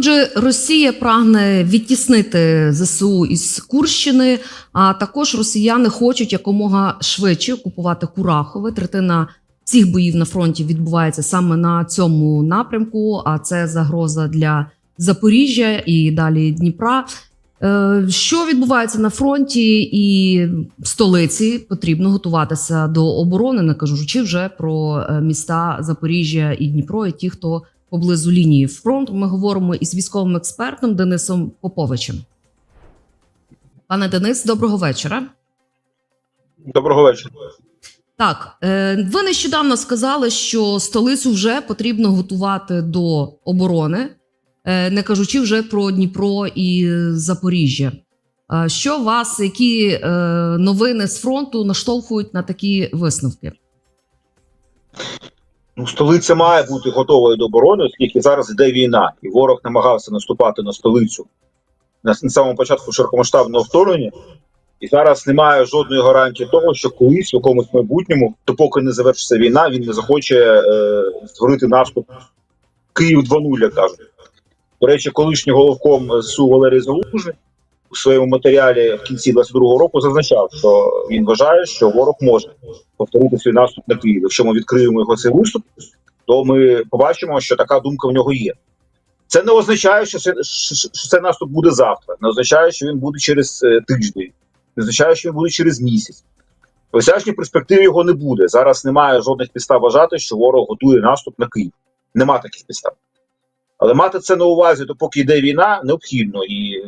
Отже, Росія прагне відтіснити ЗСУ із Курщини, а також росіяни хочуть якомога швидше окупувати Курахове. Третина всіх боїв на фронті відбувається саме на цьому напрямку. А це загроза для Запоріжжя і далі Дніпра. Е, Що відбувається на фронті і столиці? Потрібно готуватися до оборони, не кажучи вже про е, міста Запоріжжя і Дніпро, і ті, хто поблизу лінії фронту. Ми говоримо із військовим експертом Денисом Поповичем. Пане Денис, доброго вечора. Доброго вечора. Так, е, ви нещодавно сказали, що столицю вже потрібно готувати до оборони, е, не кажучи вже про Дніпро і Запоріжжя. Що вас, які е, новини з фронту наштовхують на такі висновки? Ну, столиця має бути готовою до оборони, оскільки зараз йде війна, і ворог намагався наступати на столицю на, на самому початку широкомасштабного вторгнення. І зараз немає жодної гарантії того, що колись в якомусь майбутньому, допоки не завершиться війна, він не захоче е, створити наступ Київ 2.0, як кажуть. До речі, колишній головком СУ Валерій Залужний у своєму матеріалі в кінці 22-го року зазначав, що він вважає, що ворог може повторити свій наступ на Київ. Якщо ми відкриємо його цей виступ, то ми побачимо, що така думка в нього є. Це не означає, що це, що це наступ буде завтра, не означає, що він буде через е, тиждень, не означає, що він буде через місяць. В осяжній перспективі його не буде. Зараз немає жодних підстав вважати, що ворог готує наступ на Київ. Нема таких підстав. Але мати це на увазі, допоки йде війна, необхідно і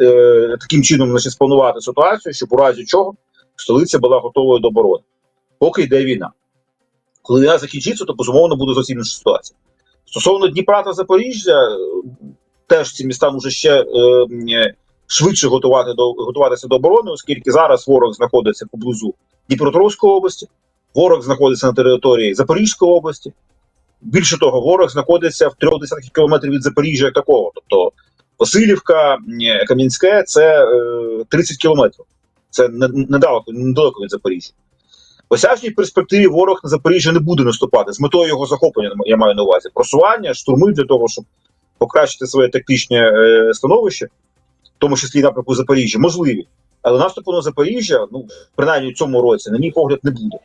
е, е, таким чином значить, спланувати ситуацію, щоб у разі чого столиця була готовою до оборони, поки йде війна. Коли війна закінчиться, то безумовно буде зовсім інша ситуація. Стосовно Дніпра та Запоріжжя, е, теж ці міста може ще е, швидше готувати до готуватися до оборони, оскільки зараз ворог знаходиться поблизу Дніпропетровської області, ворог знаходиться на території Запорізької області. Більше того, ворог знаходиться в трьох десятків кілометрів від Запоріжжя такого. Тобто Васильівка, Кам'янське це е, 30 кілометрів. Це недалеко, недалеко від Запоріжжя. В осяжній перспективі ворог на Запоріжжя не буде наступати з метою його захоплення, я маю на увазі. Просування, штурми для того, щоб покращити своє тактичне е, становище, в тому числі напрямку Запоріжжя, можливі. Але наступу на Запоріжжя, ну, принаймні в цьому році, на мій погляд, не буде.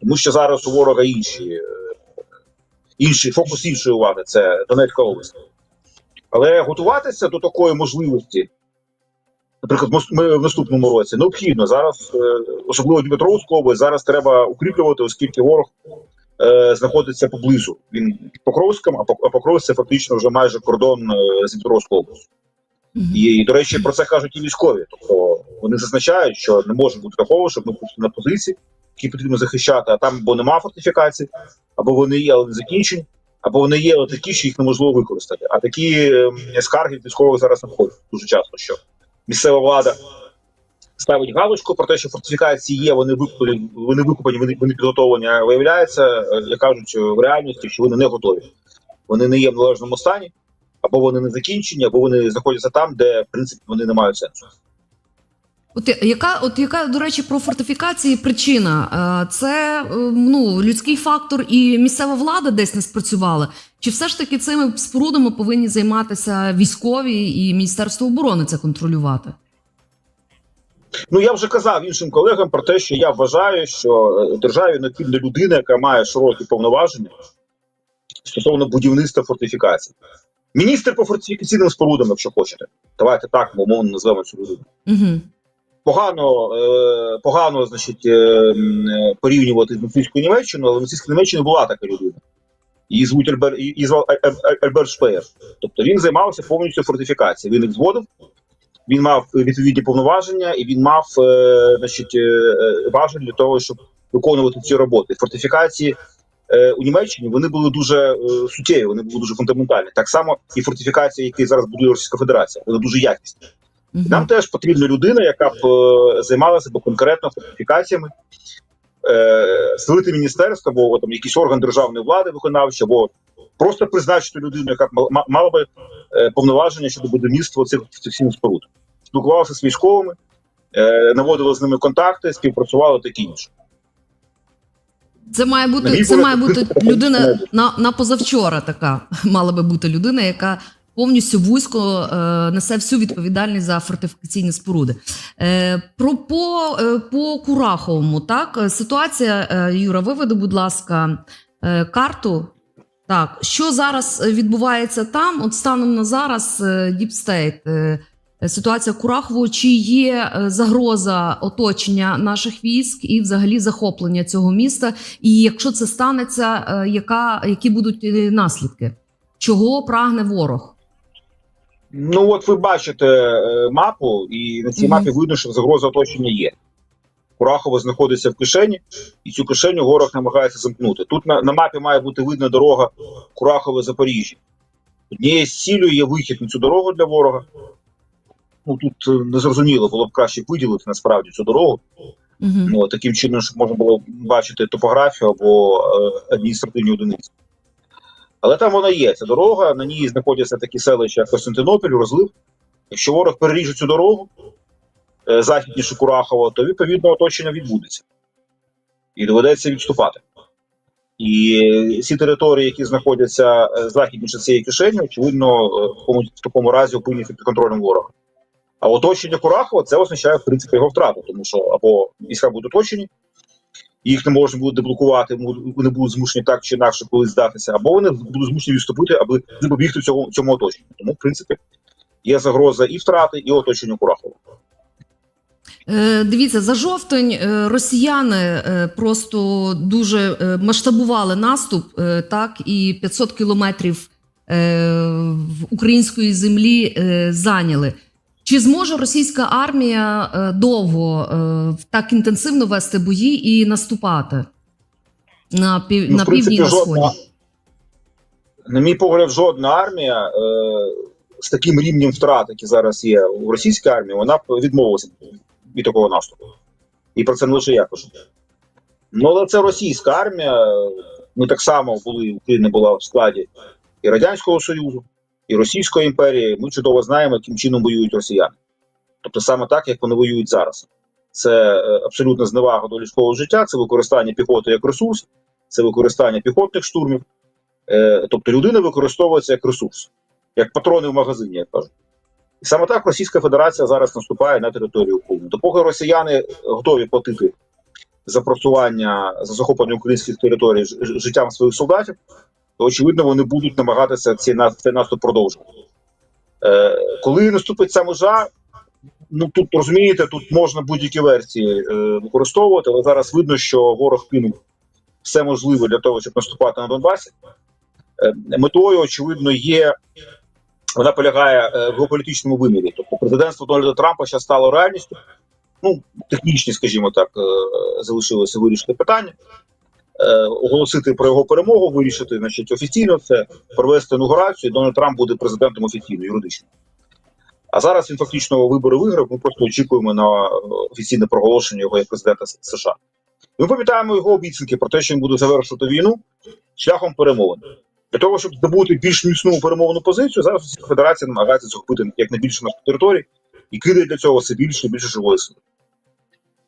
Тому що зараз у ворога інші, е, інший фокус іншої уваги це Донецька область. Але готуватися до такої можливості, наприклад, ми в наступному році необхідно зараз, е, особливо Дніпропетровську область, зараз треба укріплювати, оскільки ворог е, знаходиться поблизу. Він під Покровськом, а Пок- Покровськ це фактично вже майже кордон е, з Дніпропетровською областю. Мгм. І, до речі, про це кажуть і військові. Тобто вони зазначають, що не може бути такого, щоб ми пішли на позиції, які потрібно захищати, а там або нема фортифікацій, або вони є, але не закінчені, або вони є, такі, що їх неможливо використати. А такі ем, скарги військових зараз надходять дуже часто, що місцева влада ставить галочку про те, що фортифікації є, вони викуплені, вони викуплені, вони, вони підготовлені. А виявляється, е, як кажуть, в реальності, що вони не готові. Вони не є в належному стані, або вони не закінчені, або вони знаходяться там, де в принципі вони не мають сенсу. От яка, от яка, до речі, про фортифікації причина? Е, Це е, ну, людський фактор і місцева влада десь не спрацювала? Чи все ж таки цими спорудами повинні займатися військові і Міністерство оборони це контролювати? Ну я вже казав іншим колегам про те, що я вважаю, що е, державі необхідна людина, яка має широкі повноваження стосовно будівництва фортифікацій. Міністр по фортифікаційним спорудам, якщо хочете. Давайте так умовно назвемо цю людину. Угу. Погано, е, погано значить, е, е, порівнювати з нацистською Німеччиною, але в нацистській Німеччині була така людина. Її звуть Альбер, її звав Аль- Аль- Альберт Шпеєр. Тобто він займався повністю фортифікацією. Він їх зводив, він мав відповідні повноваження і він мав е, значить, е, е, важель для того, щоб виконувати ці роботи. Фортифікації е, у Німеччині вони були дуже е, суттєві, вони були дуже фундаментальні. Так само і фортифікації, які зараз будує Російська Федерація, вони дуже якісні. Нам теж потрібна людина, яка б е, займалася б конкретно фортифікаціями, е, створити міністерство або там якийсь орган державної влади виконавчий, або просто призначити людину, яка б мала би е, повноваження щодо будівництва цих фортифікаційних споруд. Спілкувалася з військовими, е, наводила з ними контакти, співпрацювала таке інше. Це має бути це має бути людина на, на позавчора. Така мала би бути людина, яка повністю вузько е, несе всю відповідальність за фортифікаційні споруди. Е, про по, е, по Кураховому, так ситуація, Юра, виведи, будь ласка, карту. Так, що зараз відбувається там? От станом на зараз Діпстейт. Ситуація Курахово, чи є загроза оточення наших військ і взагалі захоплення цього міста? І якщо це станеться, яка, які будуть наслідки? Чого прагне ворог? Ну от ви бачите е, мапу, і на цій мапі видно, що загроза оточення є. Курахово знаходиться в кишені, і цю кишеню ворог намагається замкнути. Тут на, на мапі має бути видна дорога Курахове Запоріжжя. Однією з цілею є вихід на цю дорогу для ворога. Ну тут е, незрозуміло, було б краще виділити насправді цю дорогу. Ну, таким чином, щоб можна було бачити топографію або е, адміністративні одиниці. Але там вона є. Ця дорога, на ній знаходяться такі селища, як Костянтинопіль, Розлив. Якщо ворог переріже цю дорогу е, західніше Курахова, то відповідно оточення відбудеться. І доведеться відступати. І ці території, які знаходяться е, західніше цієї кишені, очевидно, е, в такому разі опиняться під контролем ворога. А оточення Курахова це означає в принципі його втрату, тому що або війська будуть оточені, їх не можна буде деблокувати, вони будуть змушені так чи інакше колись здатися, або вони будуть змушені відступити, аби запобігти цьому, цьому оточенню. Тому, в принципі, є загроза і втрати, і оточення Курахова. Е, Дивіться, за жовтень е, росіяни е, просто дуже масштабували наступ, так і 500 кілометрів української землі зайняли. Чи зможе російська армія е, довго е, так інтенсивно вести бої і наступати на, пів, Ну, на півдні на сході? На мій погляд, жодна армія е, з таким рівнем втрат, які зараз є у російській армії, вона б відмовилася від такого наступу. І про це не лише я кажу. Ну, але це російська армія. Ми так само були, Україна була в складі і Радянського Союзу, і Російської імперії. Ми чудово знаємо, яким чином воюють росіяни. Тобто саме так, як вони воюють зараз. Це е, абсолютна зневага до людського життя, це використання піхоти як ресурс, це використання піхотних штурмів. Е, тобто людина використовується як ресурс, як патрони в магазині, як кажуть. І саме так Російська Федерація зараз наступає на територію України. Допоки росіяни готові платити за просування за захоплення українських територій життям своїх солдатів, то очевидно вони будуть намагатися цей, нас- цей наступ продовжувати. Е, коли наступить ця межа, ну тут розумієте, тут можна будь-які версії е, використовувати, але зараз видно, що ворог кинув все можливе для того, щоб наступати на Донбасі. Е, метою, очевидно, є. Вона полягає е, в геополітичному вимірі. Тобто президентство Дональда Трампа зараз стало реальністю. Ну, технічні, скажімо так, е, залишилося вирішити питання, оголосити про його перемогу, вирішити значить, офіційно це, провести інаугурацію, Дональд Трамп буде президентом офіційно, юридично. А зараз він фактично вибори виграв. Ми просто очікуємо на е, офіційне проголошення його як президента США. Ми пам'ятаємо його обіцянки про те, що він буде завершувати війну шляхом перемовин. Для того, щоб здобути більш міцну перемовну позицію, зараз Федерація намагається захопити якнайбільше наших територій і кидає для цього все більше і більше живої сили.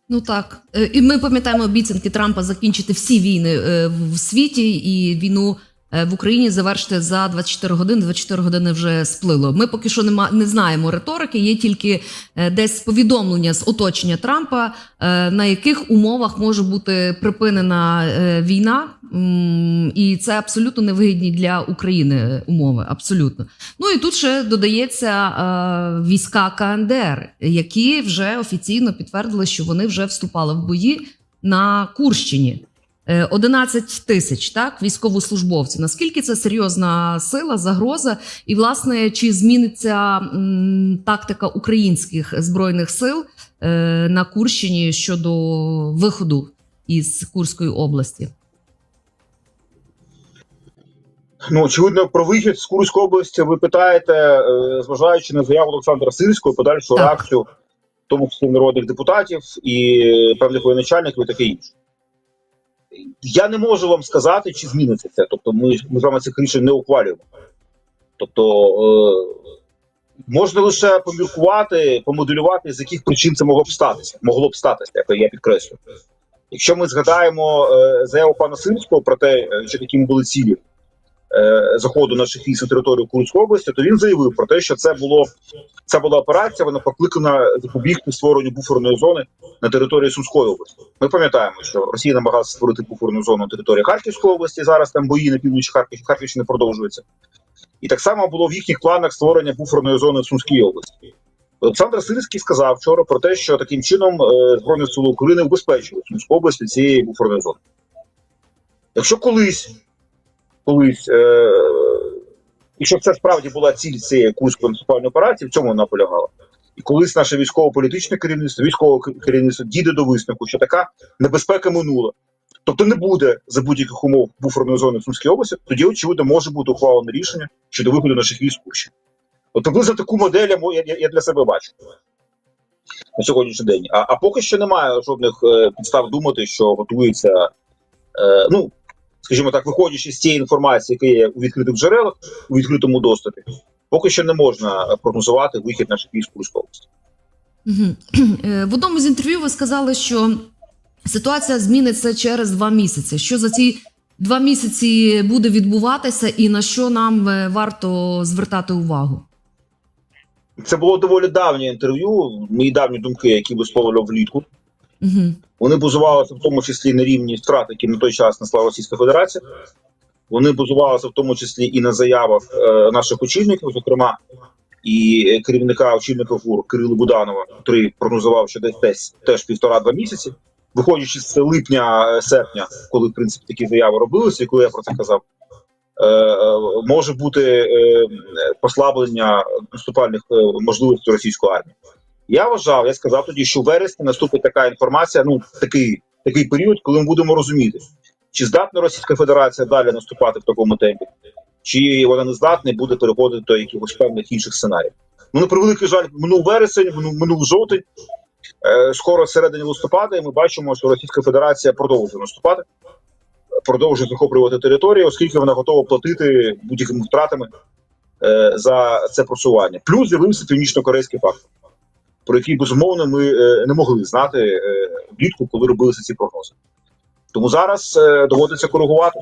Ну так, Е, і ми пам'ятаємо обіцянки Трампа закінчити всі війни е, в світі і війну в Україні завершити за 24 години. 24 години вже сплило. Ми поки що нема не знаємо риторики. Є тільки е, десь повідомлення з оточення Трампа, е, на яких умовах може бути припинена е, війна. І це абсолютно невигідні для України умови. Абсолютно. Ну і тут ще додається е, війська КНДР, які вже офіційно підтвердили, що вони вже вступали в бої на Курщині. Е, 11 тисяч так військовослужбовців. Наскільки це серйозна сила, загроза? І власне чи зміниться м, тактика українських збройних сил е, на Курщині щодо виходу із Курської області? Ну, очевидно, про вихід з Курської області ви питаєте, е, зважаючи на заяву Олександра Сирського, подальшу Так. реакцію, тому числі народних депутатів і певних воєначальників і таке інше. Я не можу вам сказати, чи зміниться це. Тобто, ми, ми з вами цих рішень не ухвалюємо. Тобто, е, можна лише поміркувати, помоделювати, з яких причин це могло б статися. Могло б статися, як я підкреслю. Якщо ми згадаємо е, заяву пана Сирського про те, е, що такі були цілі заходу наших військ на територію Курської області, то він заявив про те, що це було це була операція. Вона покликана запобігти створенню буферної зони на території Сумської області. Ми пам'ятаємо, що Росія намагалася створити буферну зону на території Харківської області. Зараз там бої на півночі Харків, Харківщини продовжуються. І так само було в їхніх планах створення буферної зони в Сумській області. Олександр Сирський сказав вчора про те, що таким чином е, Збройні Сили України убезпечили Сумську область цієї буферної зони. Якщо колись, колись, е, якщо це справді була ціль цієї курської наступальної операції, в цьому вона полягала. І колись наше військово-політичне керівництво, військове керівництво дійде до висновку, що така небезпека минула. Тобто не буде за будь-яких умов буферної зони в Сумській області, тоді, очевидно, може бути ухвалене рішення щодо виходу наших військ в Курщину. От приблизно таку модель я, я для себе бачу на сьогоднішній день. А, а поки що немає жодних е, підстав думати, що готується, е, ну, скажімо так, виходячи з тієї інформації, яка є у відкритих джерелах, у відкритому доступі, поки що не можна прогнозувати вихід наших військ в Курську область. Мгм. Е, В одному з інтерв'ю ви сказали, що ситуація зміниться через два місяці. Що за ці два місяці буде відбуватися, і на що нам е, варто звертати увагу? Це було доволі давнє інтерв'ю, мої давні думки, які висловлював влітку. Угу. Вони базувалися в тому числі на рівні втрат, які на той час несла Російська Федерація. Вони базувалися в тому числі і на заявах е, наших очільників, зокрема і е, керівника очільника ГУР Кирила Буданова, який прогнозував, що десь десь теж півтора-два місяці. Виходячи з липня е, коли в принципі такі заяви робилися, і коли я про це казав, е, може бути послаблення наступальних можливостей російської армії. Я вважав, я сказав тоді, що в вересні наступить така інформація, ну такий, такий період, коли ми будемо розуміти, чи здатна Російська Федерація далі наступати в такому темпі, чи вона не здатна і буде переходити до якихось певних інших сценаріїв. Ну, на превеликий жаль, минув вересень, минув, жовтень. Е, скоро середині листопада, і ми бачимо, що Російська Федерація продовжує наступати, продовжує захоплювати території, оскільки вона готова платити будь-якими втратами е, за це просування. Плюс з'явився північно-корейський фактор про який безумовно ми е, не могли знати е, влітку, коли робилися ці прогнози. Тому зараз е, доводиться коригувати.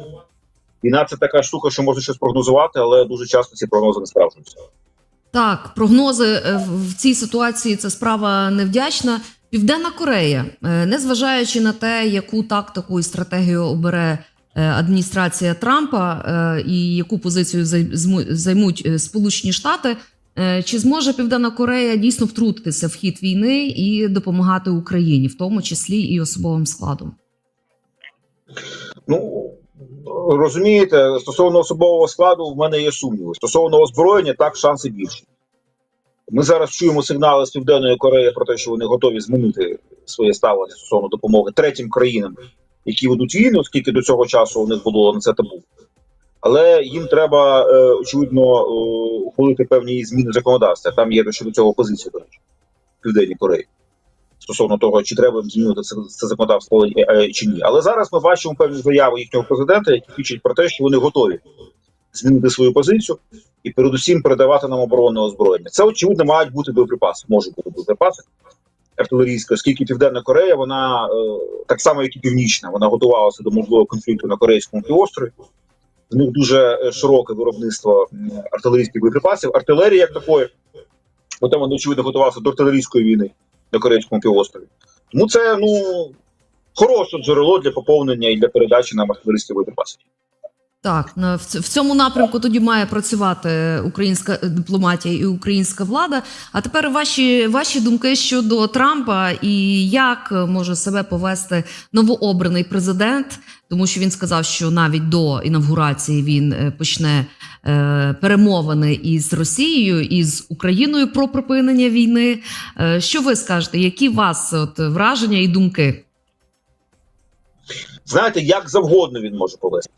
Війна це така штука, що можна щось прогнозувати, але дуже часто ці прогнози не справджуються. Так, прогнози в- цій ситуації це справа невдячна. Південна Корея, незважаючи на те, яку тактику і стратегію обере адміністрація Трампа і яку позицію зай- займуть Сполучені Штати, чи зможе Південна Корея дійсно втрутитися в хід війни і допомагати Україні, в тому числі і особовим складом? Ну розумієте, стосовно особового складу, в мене є сумніви. Стосовно озброєння, так шанси більші. Ми зараз чуємо сигнали з Південної Кореї про те, що вони готові змінити своє ставлення стосовно допомоги третім країнам, які ведуть війну, оскільки до цього часу у них було на це табу. Але їм треба е, очевидно е, ухвалити певні зміни в законодавстві. Там є щодо цього позиція, до речі, в Південній Кореї. Стосовно того, чи треба змінити це, це законодавство е, чи ні. Але зараз ми бачимо певні заяви їхнього президента, які свідчать про те, що вони готові змінити свою позицію і передусім передавати нам оборонне озброєння. Це очевидно мають бути боєприпаси. Можуть бути боєприпаси артилерійські, оскільки Південна Корея, вона так само, як і Північна, вона готувалася до можливого конфлікту на Корейському півострові. В них дуже е, широке виробництво артилерійських боєприпасів. Артилерія як такої, потім вони очевидно готувалися до артилерійської війни на Корейському півострові. Тому це ну хороше джерело для поповнення і для передачі нам артилерійських боєприпасів. Так, в цьому напрямку тоді має працювати українська дипломатія і українська влада. А тепер ваші, ваші думки щодо Трампа і як може себе повести новообраний президент, тому що він сказав, що навіть до інавгурації він е, почне е, перемовини із Росією і з Україною про припинення війни. Е, Що ви скажете? Які вас от враження і думки? Знаєте, як завгодно він може повести.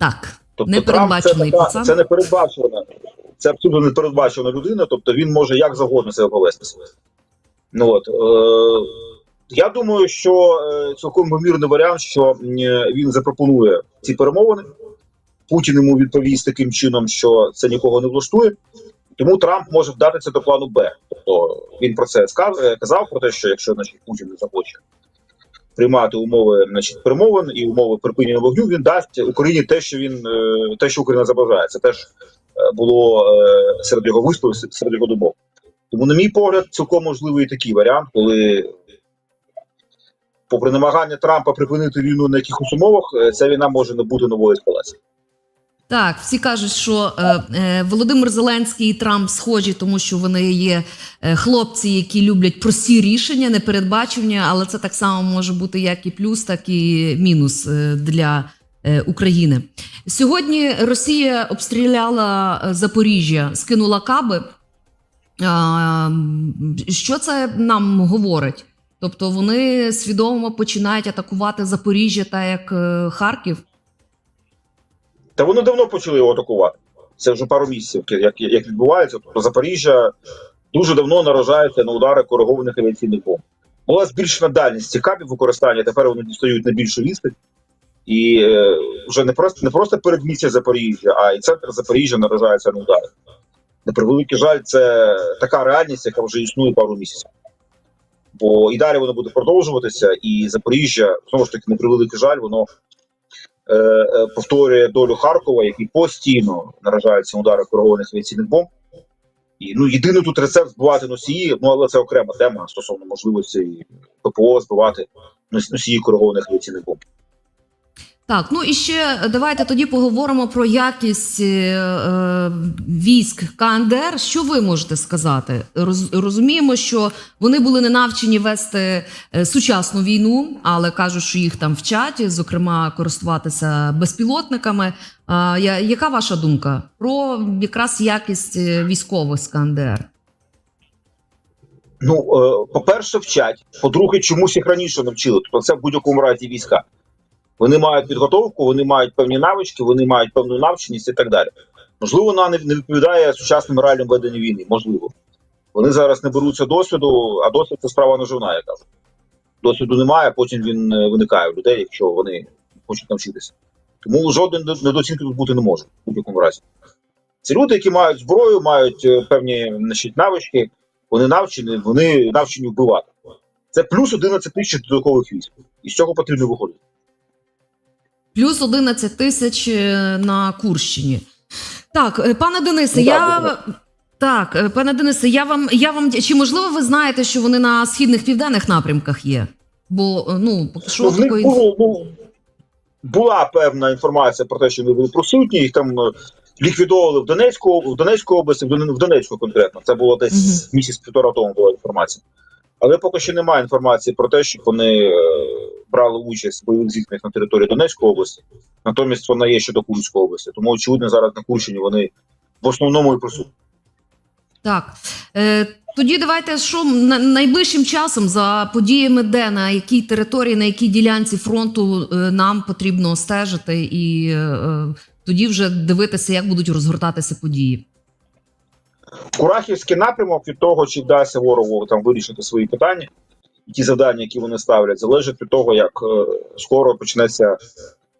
Так, Тобто Непередбачений Трамп це, пацан. така, це не передбачена, це абсолютно непередбачена людина, тобто він може як завгодно себе повести. Ну от е, я думаю, що е, цілком ймовірний варіант, що він запропонує ці перемовини. Путін йому відповість таким чином, що це нікого не влаштує. Тому Трамп може вдатися до плану Б. Тобто він про це сказ- е, казав про те, що якщо значить, Путін не захоче приймати умови значить, перемовин і умови припинення вогню, він дасть Україні те, що він е, те, що Україна забажає. Це теж е, було е, серед його виступів, серед його думок. Тому, на мій погляд, цілком можливий такий варіант, коли, попри намагання Трампа припинити війну на якихось умовах, ця війна може не бути новою ескалацією. Так, всі кажуть, що е, е, Володимир Зеленський і Трамп схожі, тому що вони є е, хлопці, які люблять прості рішення, непередбачення, але це так само може бути як і плюс, так і мінус е, для е, України. Сьогодні Росія обстріляла е, Запоріжжя, скинула каби. А, що це нам говорить? Тобто вони свідомо починають атакувати Запоріжжя та як е, Харків. Та вони давно почали його атакувати. Це вже пару місяців, як, як відбувається. Тобто Запоріжжя дуже давно наражається на удари коригованих авіаційних бомб. Була збільшена дальність цих кабів використання. Тепер вони дістають на більшу відстань. І е, вже не просто не просто передмістя Запоріжжя, а і центр Запоріжжя наражається на удари. На превеликий жаль, це така реальність, яка вже існує пару місяців. Бо і далі воно буде продовжуватися, і Запоріжжя, знову ж таки, на превеликий жаль, воно повторює долю Харкова, який постійно наражається на удари коригованих авіаційних бомб. І ну єдиний тут рецепт збивати носії, ну але це окрема тема стосовно можливості ППО збивати носії коригованих авіаційних бомб. Так, ну і ще давайте тоді поговоримо про якість е, е, військ КНДР. Що ви можете сказати? Роз, розуміємо, що вони були не навчені вести е, сучасну війну, але кажуть, що їх там вчать, зокрема, користуватися безпілотниками. А, яка ваша думка про якраз якість е, військових з КНДР? Ну, е, по-перше, вчать. По-друге, чомусь їх раніше навчили. Тобто це в будь-якому разі війська. Вони мають підготовку, вони мають певні навички, вони мають певну навченість і так далі. Можливо, вона не відповідає сучасним реаліям ведення війни. Можливо. Вони зараз не беруться досвіду, а досвід це справа наживна, я кажу. Досвіду немає, потім він е, виникає у людей, якщо вони хочуть навчитися. Тому недо- недооцінки тут бути не може в будь-якому разі. Це люди, які мають зброю, мають е, певні значить, навички, вони навчені, вони навчені вбивати. Це плюс 11 тисяч додаткових військ. І з цього потрібно виходити. Плюс 11 тисяч е, на Курщині. Так, е, пане Денисе, Ну, я. так, Так, е, пане Денисе, я вам, я вам чи можливо ви знаєте, що вони на східних південних напрямках є? Бо ну що Ну, такої було, ну, була певна інформація про те, що вони були присутні, їх там ліквідовували в Донецьку, в Донецьку області, в Донецьку конкретно. Це було десь Мгм. місяць-півтора тому була інформація. Але поки що немає інформації про те, щоб вони брали участь в бойових зіткненнях на території Донецької області. Натомість вона є щодо Курської області. Тому, очевидно, зараз на Курщині вони в основному і присутні. так. Е, тоді давайте що найближчим часом за подіями, де на якій території, на якій ділянці фронту е, нам потрібно стежити, і е, тоді вже дивитися, як будуть розгортатися події. Курахівський напрямок від того, чи вдасться ворогу там вирішити свої питання, ті завдання, які вони ставлять, залежить від того, як е, скоро почнеться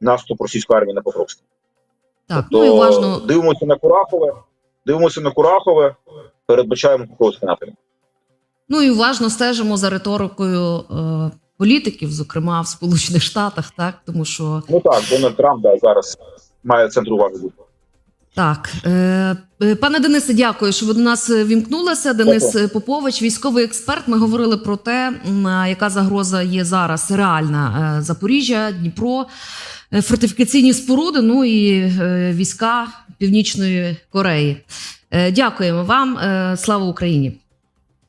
наступ російської армії на Покровськ. Так, То ну і уважно дивимося на Курахове, дивимося на Курахове, передбачаємо Покровський напрямок. Ну і уважно стежимо за риторикою е, політиків, зокрема в Сполучених Штатах, так тому що Ну так, Дональд Трамп да, зараз має центр уваги бути. Так, е, е, пане Денисе, дякую, що ви до нас е, вімкнулися. Денис Дякую. Попович, військовий експерт. Ми говорили про те, яка загроза є зараз реальна Запоріжжя, Дніпро, фортифікаційні споруди. Ну і війська Північної Кореї. Дякуємо вам. Слава Україні.